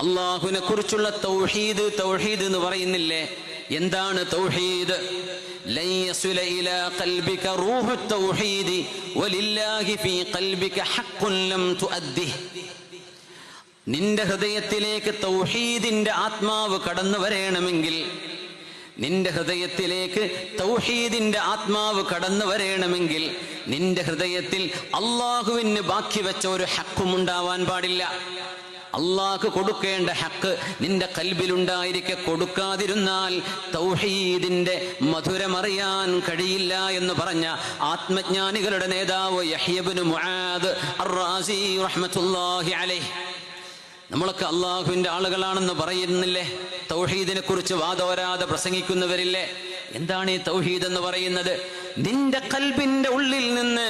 അള്ളാഹുവിനെ കുറിച്ചുള്ള തൗഹീദ് തൗഹീദ് എന്ന് പറയുന്നില്ലേ? എന്താണ് തൗഹീദ്? നിന്റെ ഹൃദയത്തിലേക്ക് തൗഹീദിന്റെ ആത്മാവ് കടന്നു വരണമെങ്കിൽ നിന്റെ ഹൃദയത്തിലേക്ക് തൗഹീദിന്റെ ആത്മാവ് കടന്നു വരണമെങ്കിൽ നിന്റെ ഹൃദയത്തിൽ അള്ളാഹുവിന് ബാക്കി വെച്ച ഒരു ഹക്കും ഉണ്ടാവാൻ പാടില്ല. അള്ളാഹ് കൊടുക്കേണ്ട ഹക്ക് നിന്റെ കൽബിലുണ്ടായിരിക്കെ കൊടുക്കാതിരുന്നാൽ തൗഹീദിന്റെ മധുരമറിയാൻ കഴിയില്ല എന്ന് പറഞ്ഞ ആത്മജ്ഞാനികളുടെ നേതാവ് മുആദ് അലൈഹി. നമ്മളൊക്കെ അള്ളാഹുവിന്റെ ആളുകളാണെന്ന് പറയുന്നില്ലേ? തൗഹീദിനെ കുറിച്ച് വാദോരാതെ പ്രസംഗിക്കുന്നവരില്ലേ? എന്താണ് ഈ തൗഹീദ് എന്ന് പറയുന്നത്? നിന്റെ കൽബിന്റെ ഉള്ളിൽ നിന്ന്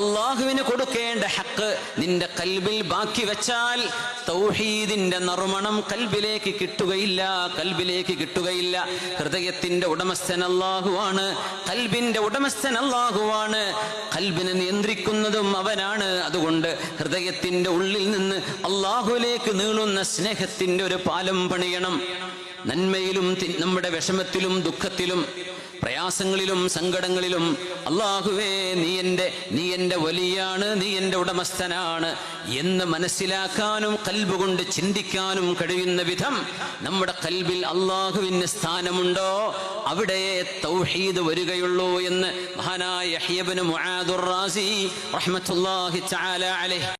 അള്ളാഹുവിന് കൊടുക്കേണ്ട ഹക്ക് നിന്റെ കൽബിൽ ബാക്കി വെച്ചാൽ തൗഹീദിന്റെ നറുമണം കൽബിലേക്ക് കിട്ടുകയില്ല കൽബിലേക്ക് കിട്ടുകയില്ല. ഹൃദയത്തിന്റെ ഉടമസ്ഥൻ അള്ളാഹുവാണ് കൽബിന്റെ ഉടമസ്ഥൻ അള്ളാഹുവാണ് കൽബിനെ നിയന്ത്രിക്കുന്നതും അവനാണ്. അതുകൊണ്ട് ഹൃദയത്തിന്റെ ഉള്ളിൽ നിന്ന് അള്ളാഹുലേക്ക് നീളുന്ന സ്നേഹത്തിന്റെ ഒരു പാലം പണിയണം. നന്മയിലും നമ്മുടെ വിഷമത്തിലും ദുഃഖത്തിലും പ്രയാസങ്ങളിലും സങ്കടങ്ങളിലും അള്ളാഹുവേ നീ എന്റെ നീ എന്റെ വലിയാണ് നീ എന്റെ ഉടമസ്ഥനാണ് എന്ന് മനസ്സിലാക്കാനും കൽബുകൊണ്ട് ചിന്തിക്കാനും കഴിയുന്ന വിധം നമ്മുടെ കൽബിൽ അള്ളാഹുവിന് സ്ഥാനമുണ്ടോ? അവിടെ തൗഹീദ് വരികയുള്ളൂ എന്ന് മഹാനായ റാസി അലൈഹി